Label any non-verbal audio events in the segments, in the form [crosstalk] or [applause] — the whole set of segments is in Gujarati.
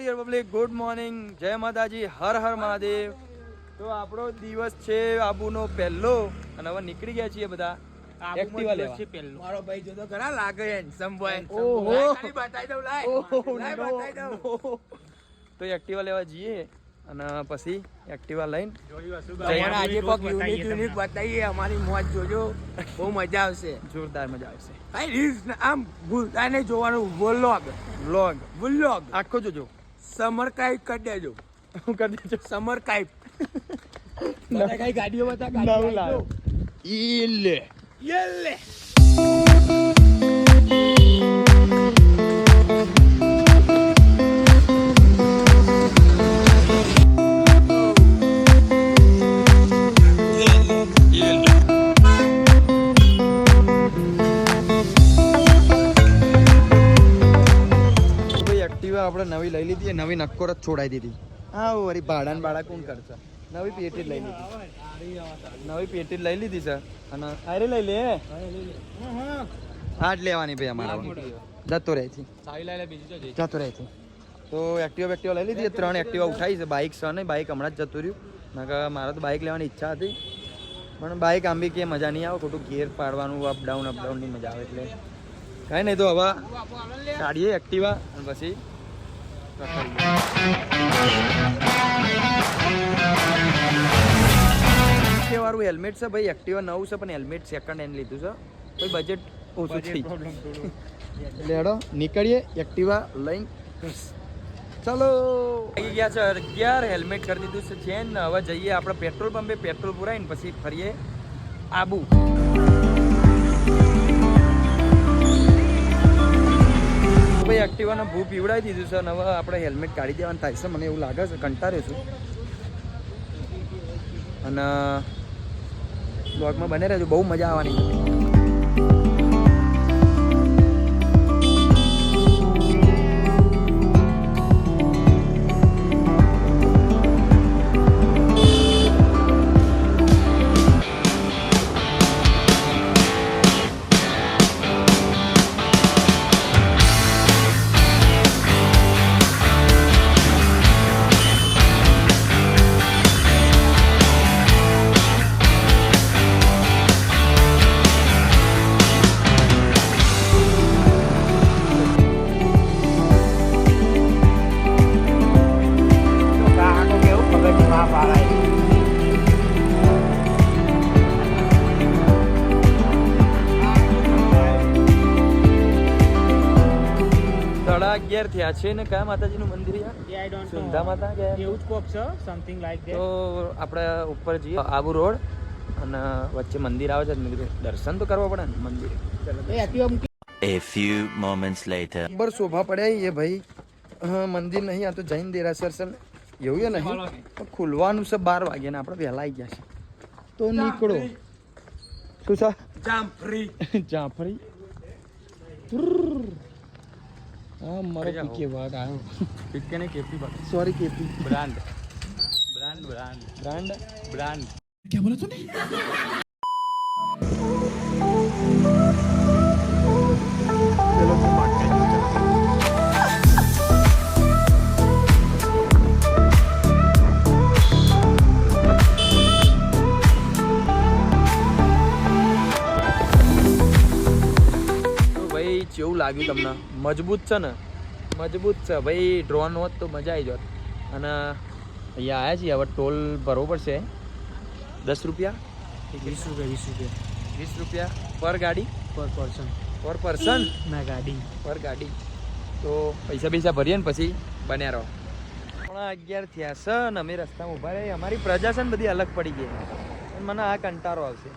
ડિયર પબ્લિક ગુડ મોર્નિંગ જય માતાજી હર હર મહાદેવ. તો આપણો દિવસ છે આબુનો પહેલો. અને હવે નીકળી ગયા છીએ બધા. એક્ટિવા લેવા. મારો ભાઈ જોતો ઘણા લાગે handsome boy. ઓહો. ખાલી બતાઈ દઉં, લાય. ઓહો, લાય બતાઈ દઉં. તો એક્ટિવા લેવા જઈએ અને પછી એક્ટિવા લઈને આજે unique બતાવીએ, અમારી મોજ જોજો. બહુ મજા આવશે. જોરદાર મજા આવશે. ને આમ ભૂલતા નહીં જોવાનું. Vlog. Vlog vlog. આખો જોજો. સમર કાઈપ કરી દેજો. હું કરી દેજો. સમર કાઈપ [laughs] બધા કઈ ગાડીઓ બતા નવું ગાડીઓ લાવ્યો. ઈલે. લીધી નવી નક્કોર જ છોડાઈ દીધી. હા વળી ભાડા ને ભાડા કોણ કરશે? નવી પેટી જ લઈ લીધી. નવી પેટી જ લઈ લીધી છે. અને અરે લઈ લે. આ જ લેવાની ભાઈ અમારા જતો રહે છે. જતો રહે છે. તો એક્ટિવા એક્ટિવા લઈ લીધી ત્રણ એક્ટિવા ઉઠાવી છે. બાઇક છે ને બાઇક હમણાં જ જતું રહ્યું. નકર મારે તો બાઇક લેવાની ઈચ્છા હતી. પણ બાઇક આમ બી કે મજા નહીં આવે ખોટું ગેર પાડવાનું અપડાઉન અપડાઉનની મજા આવે એટલે. કાંઈ નહીં તો હવે કાઢીએ એક્ટિવા અને પછી. વાળું હેલ્મેટ છે ભાઈ એક્ટિવા નવું છે પણ હેલ્મેટ સેકન્ડ હેન્ડ લીધું છે. કોઈ બજેટ ઓછું થઈ લેડો નીકળીએ એક્ટિવા લઈને. ચલો. આવી ગયા છે અગિયાર હેલ્મેટ કરી દીધું છે ચેન. હવે જઈએ આપણે પેટ્રોલ પંપે પેટ્રોલ પુરાઈને પછી ફરીએ આબુ. ભાઈ એક્ટિવાનો ભૂ પીવડાવી દીધું છે અને હવે આપણે હેલ્મેટ કાઢી દેવાનું થાય છે. મને એવું લાગે છે કંટાળે છું. અને બ્લોગમાં બને રહેજો, બહુ મજા આવવાની. છે ને કયા માતાજીનું મંદિર યાર? સુંધા માતા કે? એવું જ કોક છે સમથિંગ લાઈક તો આપણે ઉપર જઈએ આબુ રોડ અને વચ્ચે મંદિર આવે છે મેં કીધું દર્શન તો કરવા પડે ને મંદિર. એ Activa A few moments later. શોભા પડે એ ભાઈ હા, મંદિર નહીં આ તો જૈન દેરાસર છે એવું નહીં? પણ ખુલવાનું છે બાર વાગ્યા ને આપણે વહેલા આવી ગયા છે તો નીકળો. શું છે? [laughs] મારો પીકે વાગ આવ્યો પીકે ને KP sorry KP. Brand. Brand brand. Brand? Brand. તો કેવું લાગ્યું તમને? મજબૂત છે ને? મજબૂત છે. ભાઈ ડ્રોન હોત તો મજા આવી જોત. અને અહીંયા આવ્યા છીએ. હવે ટોલ ભરવો પડશે. દસ રૂપિયા? વીસ રૂપિયા વીસ રૂપિયા. વીસ રૂપિયા પર ગાડી? પર પર્સન પર પર્સન ના ગાડી. પર ગાડી. તો પૈસા પૈસા ભરીએ ને પછી બન્યા રહો. પણ અગિયાર થયા છે ને અમે રસ્તામાં ઊભા રહી અમારી પ્રજા છે ને બધી અલગ પડી ગઈ. મને આ કંટારો આવશે.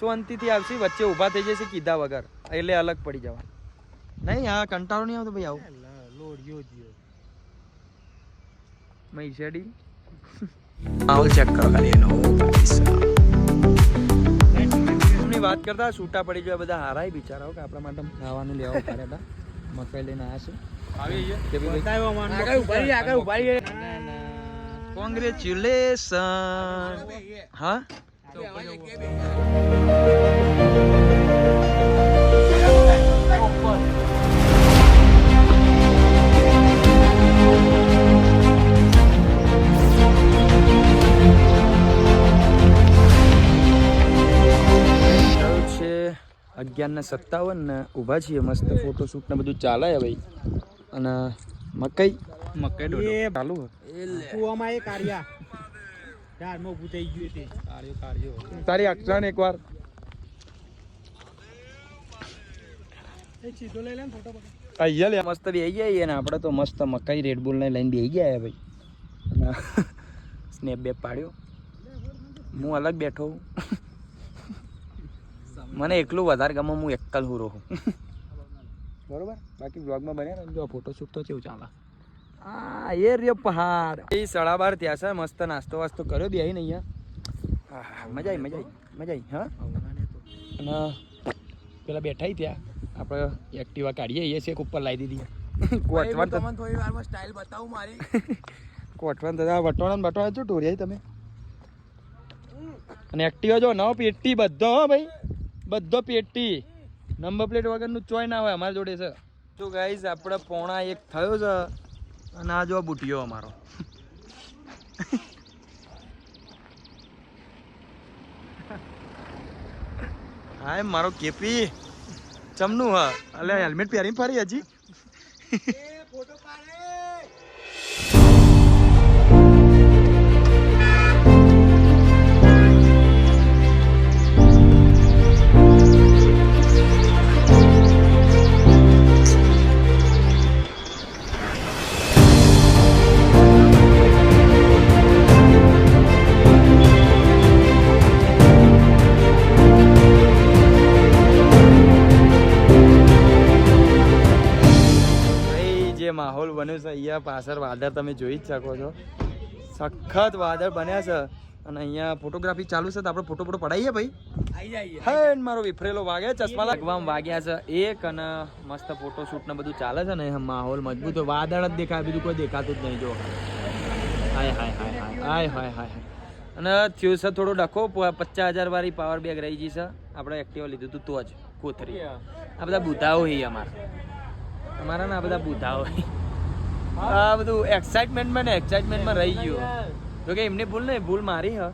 શું અંતિથી આવશે? વચ્ચે ઊભા થઈ જશે કીધા વગર. એટલે અલગ પડી જવા નહીં આ કંટાળો નહીં આવતો ભાઈ આવું. લોડ યો જીઓ શેડી માહોલ ચેક કરો ખાલી એનો ની વાત કરતા છૂટા પડી ગયા બધા હારાય બિચારાઓ કે આપણા માટે ખાવાનું લેવા પડ્યા હતા મકાઈ લઈને આવ્યા છે. કોંગ્રેચ્યુલેશન ભાઈ અગિયાર ને સત્તાવન ને ઊભા છીએ મસ્ત ફોટોશૂટ ને બધું ચાલે છે ભાઈ. અને મકઈ? મકઈ એ ચાલુ કુવામાં એ કાર્યા યારમાં ઊભું થઈ ગયું તે. કાર્યો કાર્યો તારી અક્ષર એકવાર. મસ્ત બેહી ગયા ને આપણે તો મસ્ત મકાઈ રેડબુલ ને લઈને બેહી ગયા ભાઈ. અને [laughs] સ્નેપ બેપ પાડ્યો. હું અલગ બેઠો મને એકલું વધારે ગમે હું એકલ હું રહું. બરોબર? બાકી બ્લોગમાં બન્યા ને જો ફોટોશૂટ તો કેવું ચાલે? આ એ રે પહાડ. એ સડા બાર ત્યાં છે મસ્ત નાસ્તો વાસ્તો કર્યો દે ને અહીંયા. મજા આવી મજા આવી મજા આવી હા? અને પેલા બેઠા ત્યાં. આપણે એક્ટિવા કાઢીએ એ છે ઉપર લાવી દીધી. કોટવાન તમને થોડી વારમાં સ્ટાઇલ બતાવું મારી. કોટવાન તો વટવાણા ને બટવાણા છો ટોરિયા તમે? અને એક્ટિવા જો નવ પેટી બધો હો ભાઈ. બધો પેટી. નંબર પ્લેટ વગરનું ચોય ના હોય, અમારી જોડે છે. તો ગાઈઝ આપણે પોણા એક થયો છે અને આ જો બુટિયો અમારો. હાય, મારો કેપી. ચમનું હ. અલે હેલ્મેટ પહેરીને ફરી હજી. બન્યો છે. અહીંયા પાછળ વાદળ તમે જોઈ જ શકો છો. સખત વાદળ બન્યા છે. અને અહીંયા ફોટોગ્રાફી ચાલુ છે તો આપણે ફોટો ફોટો પડાવીએ ભાઈ? હા મારો વિફરેલો વાગે ચશ્મા લાગવામાં વાગ્યા છે. એક અને મસ્ત ફોટોશૂટ ને બધું ચાલે છે ને માહોલ મજબૂત વાદળ જ દેખાય બીજું કોઈ દેખાતું જ નહીં જો. હાય હાય હાય હાય હાય હાય હાય અને થયું છે થોડો ડખો પચાસ હજાર વાળી પાવર બેગ રહી ગઈ છે. આપણે એક્ટિવા લીધું હતું તો જ કોથરી આ બધા બુધાઓ હી અમારા. અમારા ના બધા બુધાઓ. આ બધું એક્સાઇટમેન્ટમાં ને એક્સાઇટમેન્ટમાં રહી ગયું. જો કે એમની ભૂલ નહીં, ભૂલ મારી હ.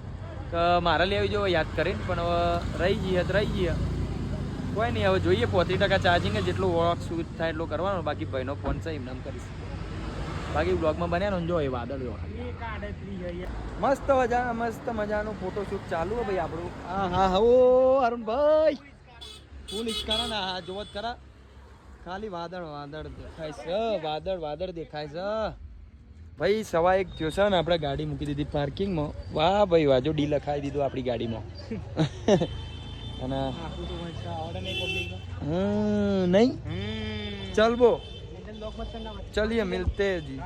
કે મારે લેવી જો યાદ કરીને, પણ હવે રહી ગઈ તો રહી ગઈ કોઈ નહીં, હવે જોઈએ, પોત્રીસ ટકા ચાર્જિંગ જેટલું વોક શૂટ થાય એટલું કરવાનું. બાકી ભાઈનો ફોન છે, એમને એમ કરીશ. બાકી બ્લોગમાં બન્યા ને, જો એ વાદળ મસ્ત મજા મસ્ત મજાનું ફોટોશૂટ ચાલુ હે ભાઈ આપણું. હા હા, હો, અરુણભાઈ. ફૂલ ઇસ્કારા ના જોવો જ ખરા. ખાલી વાદળ વાદળ દેખાય છે. વાદળ વાદળ દેખાય છે. ભાઈ, સવા એક થયો છે ને, આપણે ગાડી મૂકી દીધી પાર્કિંગમાં. વાહ, ભાઈ વાહ ડી લખાવી દીધું આપણી ગાડીમાં. [laughs] અને નહીં? ચલ બો. ચલીએ, મિલતે જી.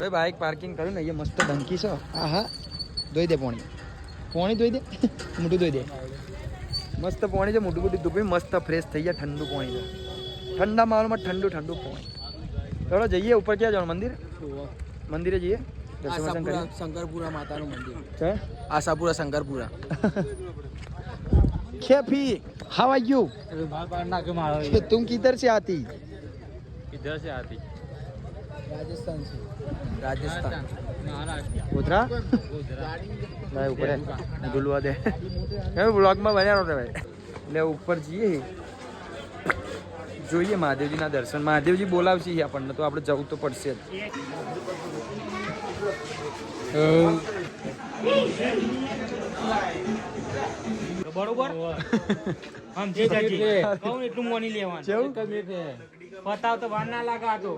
ભાઈ બાઇક પાર્કિંગ કર્યું ને, અહીંયા મસ્ત ડંકી છે. હા હા ધોઈ દે પોણી. પોણી ધોઈ દે? [laughs] મોટું ધોઈ દે. મસ્ત પોણી છે મોટું મોટું ધોઈ મસ્ત ફ્રેશ થઈ જાય ઠંડુ પોણી છે ઠંડા માહોલમાં ઠંડુ ઠંડુ પોણી ચલો જઈએ ઉપર ક્યાં જવાનું મંદિર મંદિરે જઈએ દર્શન વર્શન આશાપુરા કરીએ શંકરપુરા માતાનું મંદિર છે Ashapura Shankarpura [laughs] खेफी how are you बाल बाल ना के मारो तुम किधर से आती इधर से आती રાજસ્થાન છે મારે ઉપર ઢૂલવા દે. હવે બ્લોગમાં બન્યા નહોતા ભાઈ? એટલે ઉપર જઈએ. જોઈએ મહાદેવજીના દર્શન. મહાદેવજી બોલાવશે આપણને તો આપણે જવું તો પડશે જ. બરોબર? [laughs] પતાવ તો વાર ના લાગે આ તો.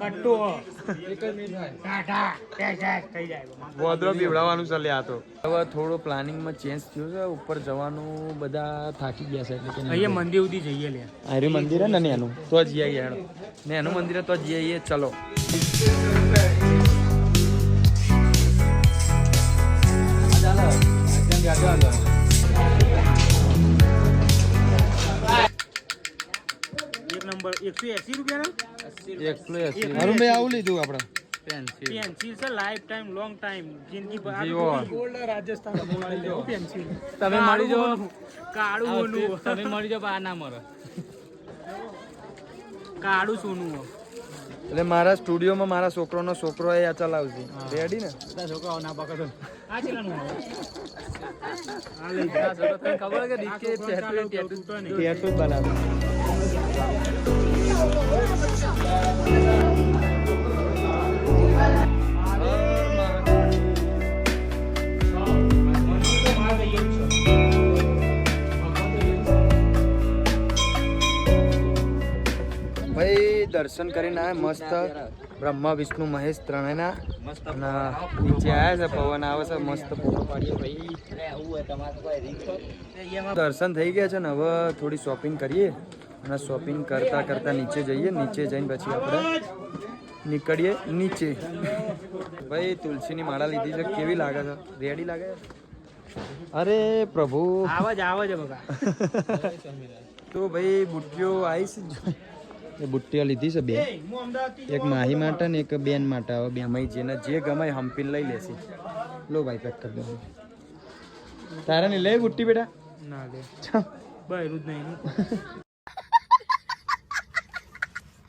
કટ્ટો એક જ મિનિટ ટાટા ટેટા થઈ જાય. ગોદરો પીવડાવવાનું ચાલે આ તો. હવે થોડો પ્લાનિંગમાં ચેન્જ થયું છે ઉપર જવાનું બધા થાકી ગયા છે એટલે અહીંયા મંદિર સુધી જઈએ લે. આર્યું મંદિર હે ને એનું તો જ જઈએ હેડો. ને એનું મંદિર તો જ જઈએ ચલો. એક એકસો એસી રૂપિયા અરુણભાઈ આવું લીધું આપણે. પેન્સિલ છે લાઈફ ટાઈમ લોંગ ટાઈમ જિંદગી પેન્સિલ [laughs] તમે મળી જાઓ. કાળું તમે મળી જાઓ બહાર ના મરો. કાળું સોનું. એટલે મારા સ્ટુડિયોમાં મારા છોકરોનો છોકરો એ ચલાવશે. રેડી ને? બધા છોકરાઓ ના પકડો આ ખબર કે ડીકે ટેટુ ટેટુ ટેટુ બનાવે. ભાઈ દર્શન કરીને આયા મસ્ત. બ્રહ્મા વિષ્ણુ મહેશ ત્રણેયના. અને નીચે આવ્યા છે પવન આવે છે મસ્ત દર્શન થઈ ગયા છે ને હવે થોડી શોપિંગ કરીએ. અને શોપિંગ કરતા કરતા નીચે જઈએ નીચે જઈને પછી આપણે નીકળીએ નીચે. ભાઈ તુલસીની માળા લીધી છે. કેવી લાગે છે? રેડી લાગે છે? અરે પ્રભુ. આવાજ જ આવે છે બગા તો ભાઈ બુટ્ટીઓ આવીશ એ બુટ્ટીઓ લીધી છે બે. એક માહી માટે ને એક બેન માટે. હવે બે મહી જેને જે ગમે હમ્પીને લઈ લેશે. લો ભાઈ પેક કરી દો. તારા ને લે બુટ્ટી બેટા? ના લે. બહેરું જ નહીં.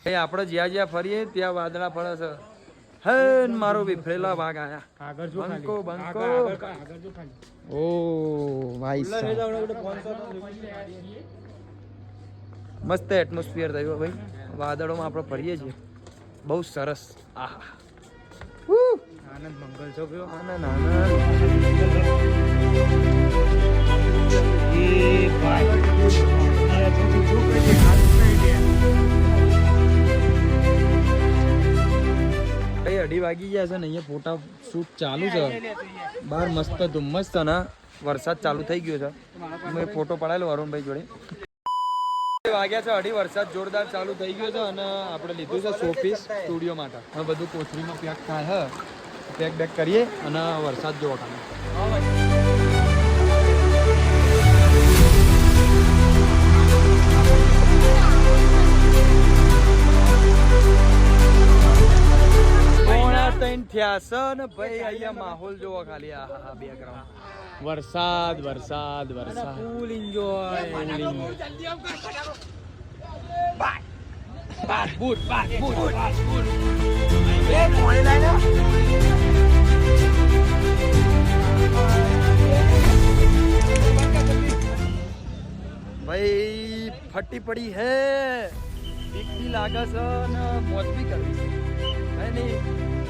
ભાઈ આપણે જ્યાં જ્યાં ફરીએ ત્યાં વાદળા ફરે છે. હે મારો વિફરેલા વાઘ આયા. આગળ જો ખાલી. બંકો, બંકો. ઓ ભાઈ મસ્ત એટમોસ્ફિયર થયું ભાઈ. વાદળોમાં આપણે ફરીએ છીએ. બહુ સરસ. આહા. આનંદ મંગલ છો ગયો આનંદ આનંદ. વાગી ગયા છે ને અહીંયા ફોટા શૂટ ચાલુ છે. બહાર મસ્ત ધુમ્મસ છે ને વરસાદ ચાલુ થઈ ગયો છે. મેં ફોટો પડાયેલો અરુણભાઈ જોડે. વાગ્યા છે, અઢી વરસાદ જોરદાર ચાલુ થઈ ગયો છે અને આપણે લીધું છે શોપીસ સ્ટુડિયો માટે. હવે બધું કોથળીમાં પેક થાય છે. પેક બેક કરીએ અને વરસાદ જોવા ખાલી ત્રણ થયા છે ને ભાઈ અહીંયા માહોલ જોવો ખાલી આ હા બેકગ્રાઉન્ડ વરસાદ વરસાદ વરસાદ. ફૂલ એન્જોય ભાઈ ફટી પડી હે. બીક બી લાગે છે ને મોજ બી કરવી છે. નહીં?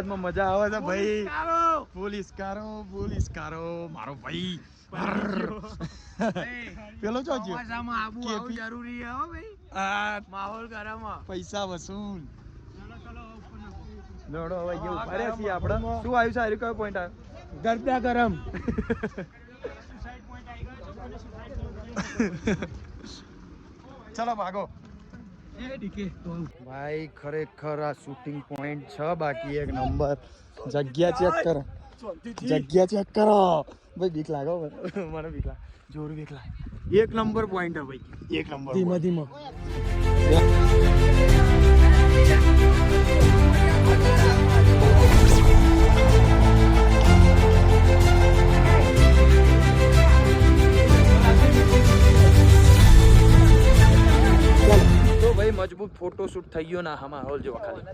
સખત મજા આવે છે ભાઈ. પોલીસ કારો પોલીસ કારો મારો ભાઈ. પેલો છે આવું જરૂરી હો ભાઈ. આ માહોલ ગરમ. પૈસા વસૂલ. દોડો હવે જે ઊભા છીએ આપણે. શું આવ્યું છે આર્યું કયો પોઈન્ટ આવ્યો? ગરબા ગરમ. [laughs] ચલો ભાગો. ભાઈ ખરેખર આ શૂટિંગ પોઈન્ટ છે બાકી એક નંબર જગ્યા ચેક કરો. જગ્યા ચેક કરો. ભાઈ બીક લાગો મને બીક લાગે. જોર બીક લાગે. એક નંબર પોઈન્ટ હે ભાઈ. એક નંબર ધીમા ધીમા. તો ભાઈ મજબૂત ફોટો શૂટ થઈ ગયો ના હા માહોલ. જો ખાલી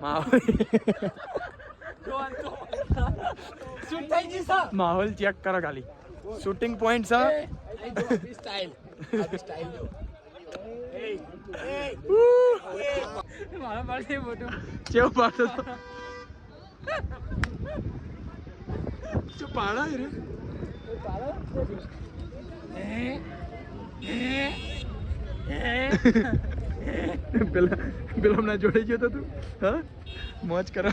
માહોલ માહોલ ચેક કરો ખાલી. શૂટિંગ પોઈન્ટ છે મારા પાસે ફોટો કેવું પાડતો તો પાડા રે પેલા પેલા હમણાં જોડે ગયો તો તું? હા? મોજ કરો.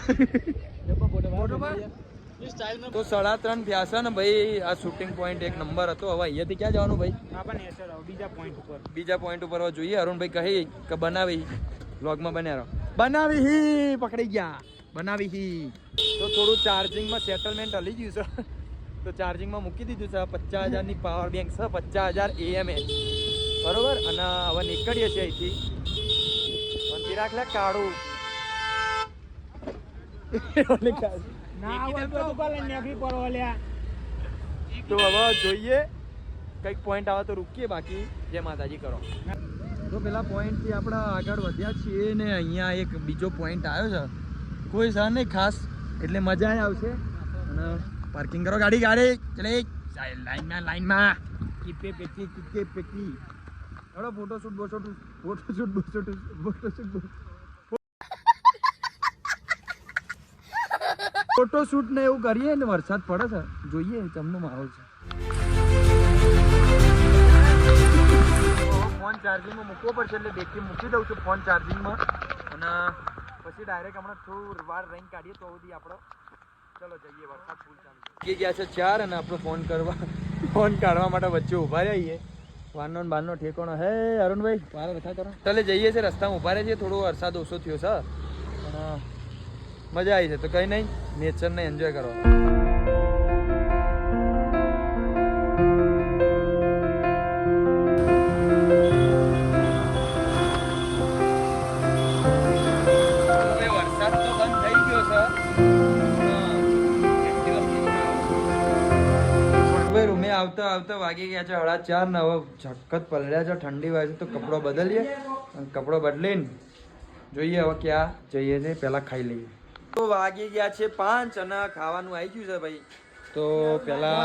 તો સાડા ત્રણ થયા છે ને ભાઈ, આ શૂટિંગ પોઈન્ટ એક નંબર હતો. હવે અહીંયાથી ક્યાં જવાનું ભાઈ? બીજા પોઈન્ટ ઉપર બીજા પોઈન્ટ ઉપર જોઈએ. અરુણભાઈ કહી કે બનાવી. વ્લોગમાં બન્યા રહો. બનાવી હી, પકડી ગયા. બનાવી હી. તો થોડું ચાર્જિંગમાં સેટલમેન્ટ હલી ગયું છે. તો ચાર્જિંગમાં મૂકી દીધું છે. પચાસ હજારની પાવર બેંક છે. પચાસ હજાર એએમએ બરોબર? અને હવે નીકળીએ છીએ અહીંથી. કાળું. ના તો તો હવે જોઈએ કંઈક પોઈન્ટ આવે તો રૂકીએ બાકી. જય માતાજી કરો. તો પેલા પોઈન્ટથી આપણે આગળ વધ્યા છીએ ને અહીંયા એક બીજો પોઈન્ટ આવ્યો છે. કોઈ સર નહીં ખાસ એટલે મજા આવશે. અને પાર્કિંગ કરો ગાડી ગાડી. ચલે લાઈનમાં લાઈનમાં કીપે પેકી કીપે પેકી હળો ફોટો શૂટ બોટો ફોટો શૂટ બોટો ફોટો શૂટ ફોટો શૂટ ને એવું કરીએ ને વરસાદ પડે છે જોઈએ તમને માહોલ છે. ફોન ચાર્જિંગમાં મૂકવો પડશે એટલે બેગથી મૂકી દઉં છું ફોન ચાર્જિંગમાં. અને પછી ડાયરેક્ટ હમણાં થોડું વાર રહીને કાઢીએ તો સુધી આપણો ચલો જઈએ વરસાદ ફૂલ ચાલુ ગયા છે ચાર અને આપણો ફોન કરવા ફોન કાઢવા માટે વચ્ચે ઊભા રહીએ. વાનનો ને બારનો ઠેકોણો. હે અરુણભાઈ. મારે રથા કરો. ચાલે જઈએ છે રસ્તામાં ઊભા રહે છે થોડો વરસાદ ઓછો થયો છે. પણ મજા આવી છે. તો કંઈ નહીં નેચરને એન્જોય કરો. આવતા આવતા વાગી ગયા છે હળા ચાર ને હવે ઝટકત પલળ્યા છે, ઠંડી વાગે તો કપડો બદલીએ કપડો બદલીને જોઈએ હવે ક્યાં જઈએ છે, પહેલાં ખાઈ લઈએ. તો વાગી ગયા છે પાંચ અને ખાવાનું આવી ગયું છે ભાઈ. તો પહેલા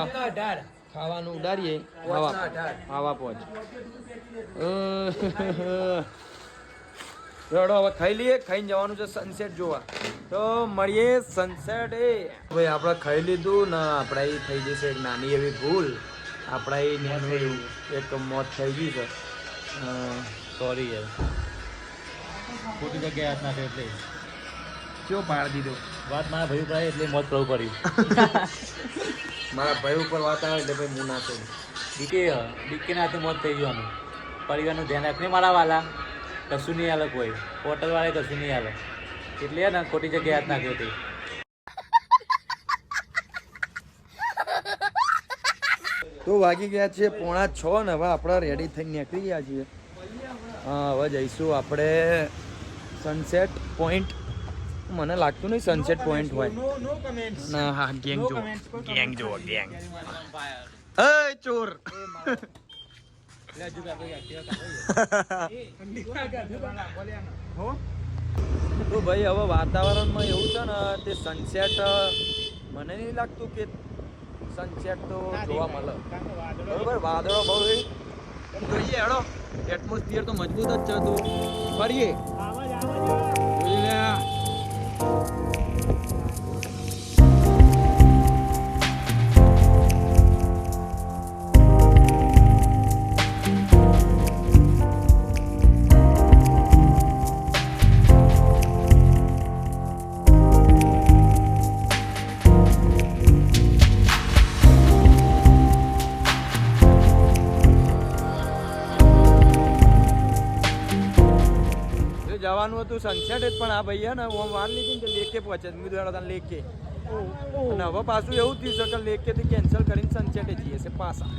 ખાવાનું ઉડાડીએ હવા હવા પહોંચ. રડો હવે ખાઈ લઈએ. ખાઈને જવાનું છે સનસેટ જોવા. તો મળીએ સનસેટ એ. ભાઈ આપણે ખાઈ લીધું ને આપણે એ થઈ જશે એક નાની એવી ભૂલ. આપણા એ નાનું એક મોત થઈ ગયું છે. સોરી યાર. ખોટી જગ્યાએ હાથ નાખ્યો એટલે. કયો પાડી દીધો? વાત મારા ભાઈ ઉપર એટલે મોત કરવું પડ્યું [laughs] મારા ભાઈ ઉપર વાત આવે એટલે ભાઈ હું ના કહું ડીકે ડીકે ના હાથે મોત થઈ ગયું પરિવારનું ધ્યાન રાખને મારા વાલા. કશું નહીં હાલે કોઈ. હોટલ વાળે કશું નહીં હાલે એટલે ને ખોટી જગ્યાએ હાથ નાખ્યો હતી તો વાગી ગયા છે પોણા છ ને હવે આપણે રેડી થઈને નીકળી ગયા છીએ. હા હવે જઈશું આપણે સનસેટ પોઈન્ટ મને લાગતું નહીં સનસેટ પોઈન્ટ હોય. ના હા ગેંગ જો ગેંગ જો ગેંગ. એ ચોર. [laughs] તો ભાઈ, હવે વાતાવરણમાં એવું છે ને, તે સનસેટ મને નહીં લાગતું કે સનસેટ તો જોવા મળે. બરોબર? વાદળો બહુ જોઈએ હેડો. એટમોસ્ફિયર તો મજબૂત જ છે તો. ફરીએ. જવાનું હતું સનસેટ જ પણ આ ભાઈ ને હું વાર લીધી ને લેકે પહોંચે મેં હેડો લેકે. અને હવે પાછું એવું થયું છે કે લેકેથી કેન્સલ કરીને સનસેટે જઈએ છે પાછા.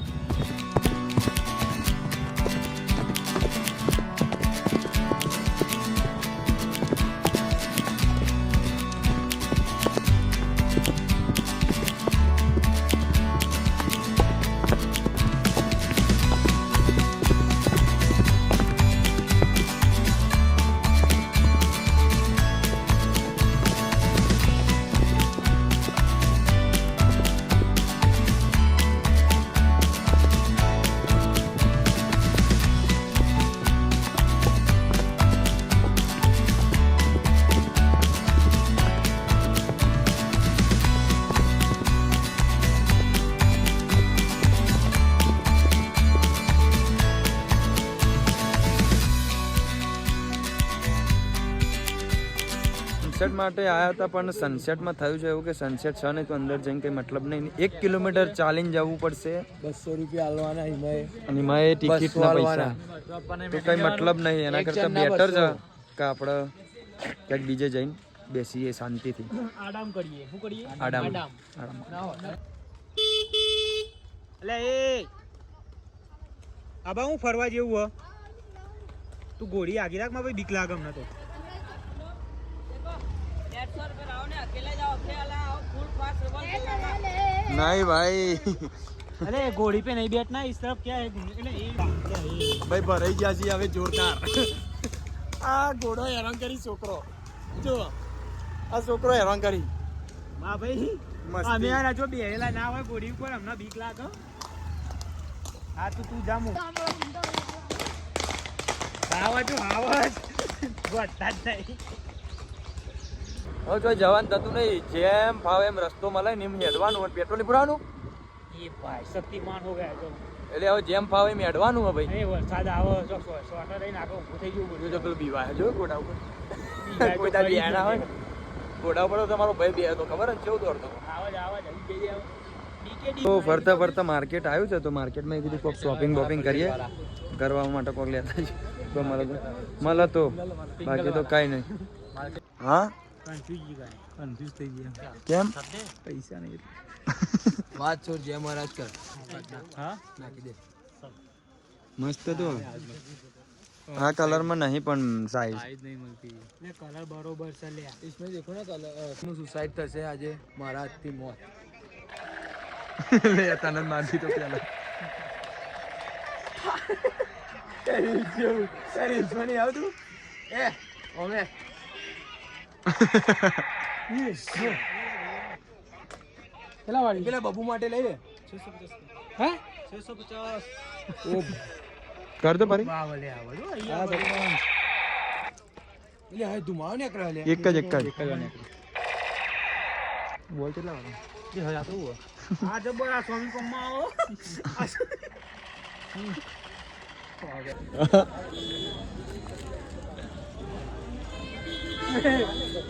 સનસેટ માટે આવ્યા હતા પણ સનસેટમાં થયું છે એવું કે સનસેટ છે નહીં તો અંદર જઈને કંઈ મતલબ નહીં. એક કિલોમીટર ચાલીને જવું પડશે. બસો રૂપિયા હાલવાના હિમાએ. અને હિમાએ ટિકિટના પૈસા. તો કંઈ મતલબ નહીં એના કરતા કરતાં બેટર છે કે આપણે ક્યાંક બીજે જઈને બેસીએ શાંતિથી. આડામ કરીએ. શું કરીએ? આડામ આડામ. આડામ એટલે એ! આબા હું ફરવા જેવું હ. તું ગોળી આગી રાખમાં ભાઈ બીક લાગે અમને તો. નહીં ભાઈ અરે घोड़ी पे नहीं बैठना इस तरफ क्या है એટલે એ क्या है? ભાઈ ભરાઈ ગયા છીએ હવે જોરદાર આ ઘોડો હેરાન કરી છોકરો જો આ છોકરો હેરાન કરી હા ભાઈ મસ્તી. અમે યાર જો બેહેલા ના હોય ઘોડી ઉપર અમને બીક લાગે હા તું તું જામું હાવજ હાવજ ગોઠતા જ નહીં હવે કોઈ જવાન થતું નહીં. જેમ ફાવે એમ રસ્તો મળે ને એમ હેડવાનું અને પેટ્રોલ પુરાવાનું. એ ભાઈ શક્તિમાન હો ગયા જો એટલે હવે જેમ ફાવે એમ હેડવાનું હે ભાઈ. વરસાદ આવે જો સો- સોટર લઈને આગળ ઊભું થઈ ગયું જો જો પેલું બીવા જો ઘોડા ઉપર. કોઈ તાર બિયાણા હોય ને. ઘોડા ઉપર તમારો ભાઈ બે હતો ખબર ને કેવું દોડતો આવાજ આવાજ આવી જઈ ડીકે તો ફરતા ફરતા માર્કેટ આવ્યું છે તો માર્કેટમાં કીધું કોઈક શોપિંગ બોપિંગ કરીએ. કરવા માટે કોઈક લેતા જ તો મળે તો. મળે તો. બાકી તો કાંઈ નહીં. હા? કન્ફ્યુઝ ગયા કન્ફ્યુઝ થઈ ગયા કેમ પૈસા નહીં વાત છોડ જય મહારાજ કર હા નાખી દે મસ્ત તો આ કલરમાં નહીં પણ સાઈઝ નહીં મળતી ને કલર બરોબર છે લે इसमें देखो ना कल નું સુસાઇડ થશે આજે મારા હાથથી મોત લે તને મારથી તો પેલા નહીં આવતું એ ઓમે કેટલા વાળી પેલા બબુ માટે લઈ લે. હે? 650 કર દો ફરી વાહ લે આવો જો હા, અહીંયા બબુ. બધું. એટલે હવે ધુમાડો નીકળે લે. એક જ એક જ. બોલ કેટલા વાળા આ જબર આ સ્વામી કોમમાં આવો. [laughs]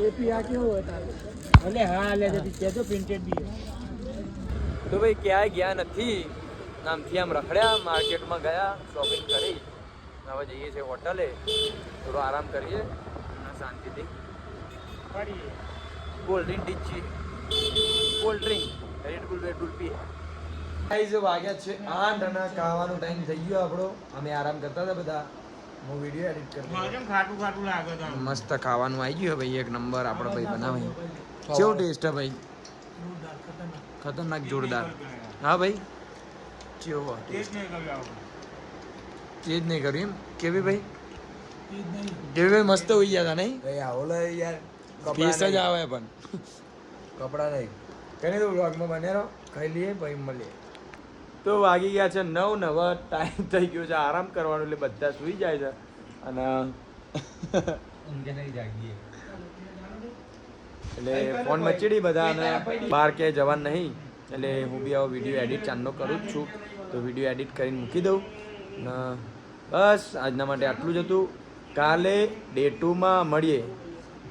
એપી આ કેવો હતા? અલે હા લે જતી તો પ્રિન્ટેડ બી. તો ભાઈ ક્યાંય ગયા નથી. નામથી આમ રખડ્યા માર્કેટમાં ગયા શોપિંગ કરી. હવે જઈએ છીએ હોટલે. થોડો આરામ કરીએ. અને શાંતિથી. ફરી cold drink ડીચી cold drink Red Bull bull red bull પીએ. ગાઈઝ વાગ્યા છે આઠ અને ખાવાનો ટાઈમ થઈ ગયો આપણો. અમે આરામ કરતા હતા બધા. હું વિડિયો એડિટ હતો. ખાટું ખાટું લાગે તો મસ્ત ખાવાનું આવી ગયું ભાઈ એક નંબર આપણો ભાઈ બનાવે કેવો ટેસ્ટ હે ભાઈ? ખતરનાક. જોરદાર. હા ભાઈ? કેવો ટેસ્ટ નહીં કર્યો ચેજ નહીં કર્યું એમ? કેવી ભાઈ? કેવી ભાઈ મસ્ત હોઈ ગયા હતા નહીં? ભાઈ આવો લે યાર પીસ જ આવે પણ. કપડા નહીં. કઈ તો વ્લોગમાં બને રહો ખાઈ લઈએ ભાઈ મળીએ. તો વાગી ગયા છે નવ નવ ટાઈમ થઈ ગયો છે આરામ કરવાનો એટલે બધા સૂઈ જાય છે. અને એટલે ફોન મચડી બધા અને બહાર ક્યાંય જવાનું નહીં. એટલે હું બી આવો વીડિયો એડિટ ચાંદનો કરું જ છું. તો વીડિયો એડિટ કરીને મૂકી દઉં. ને બસ આજના માટે આટલું જ હતું. કાલે ડે ટુમાં મળીએ.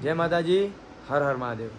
જય માતાજી. હર હર મહાદેવ.